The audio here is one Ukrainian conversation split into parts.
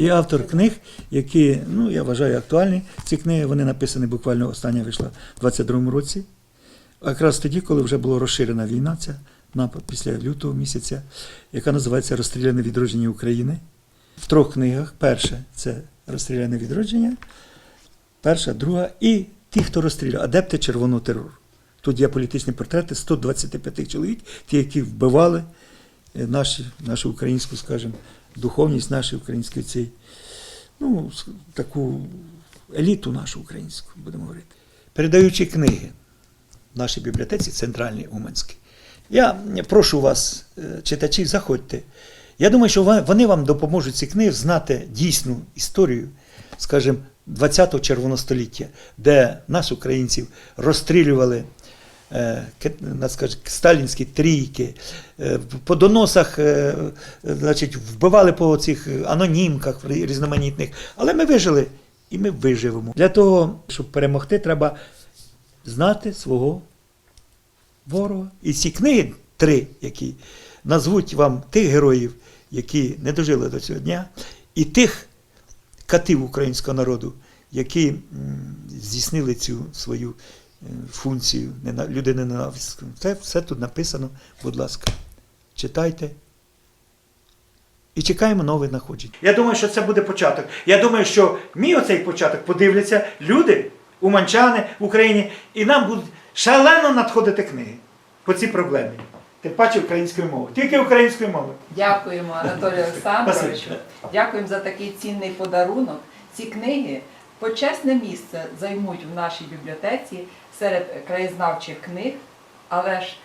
І автор книг, які, ну, я вважаю, актуальні. Ці книги вони написані буквально остання вийшла в 22-му році. Якраз тоді, коли вже була розширена війна, ця напад після лютого місяця, яка називається Розстріляне відродження України. В трьох книгах. Перше це Розстріляне відродження, перша, друга і ті, хто розстріляв, адепти червоного терору. Тут є політичні портрети 125 чоловік, ті, які вбивали е, наші, нашу українську, скажімо, духовність, нашу українську цей, ну, таку еліту нашу українську, будемо говорити. Передаючи книги в нашій бібліотеці центральній Уманській, я прошу вас, е, читачі, заходьте. Я думаю, що вони вам допоможуть ці книги знати дійсну історію, скажімо, 20-го червоностоліття, де нас, українців, розстрілювали е, ке- сталінські трійки, е, по доносах е, значить, вбивали по цих анонімках різноманітних. Але ми вижили і ми виживемо. Для того, щоб перемогти, треба знати свого ворога. І ці книги, три, які назвуть вам тих героїв, які не дожили до цього дня, і тих катів українського народу, які здійснили цю свою функцію людини ненависку. Це все тут написано, будь ласка, читайте. І чекаємо нових знаходжень. Я думаю, що це буде початок. Я думаю, що мій оцей початок подивляться люди, уманчани в Україні, і нам будуть шалено надходити книги по цій проблемі. Тим паче українською мовою. Тільки українською мовою. Дякуємо, Анатолію Олександровичу. Дякуємо за такий цінний подарунок. Ці книги Почесне місце займуть в нашій бібліотеці серед краєзнавчих книг, але ж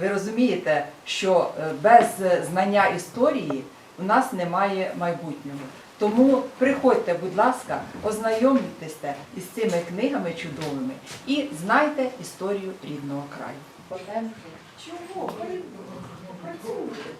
ви розумієте, що без знання історії у нас немає майбутнього. Тому приходьте, будь ласка, ознайомтеся із цими книгами чудовими і знайте історію рідного краю. Чого? Працюйте.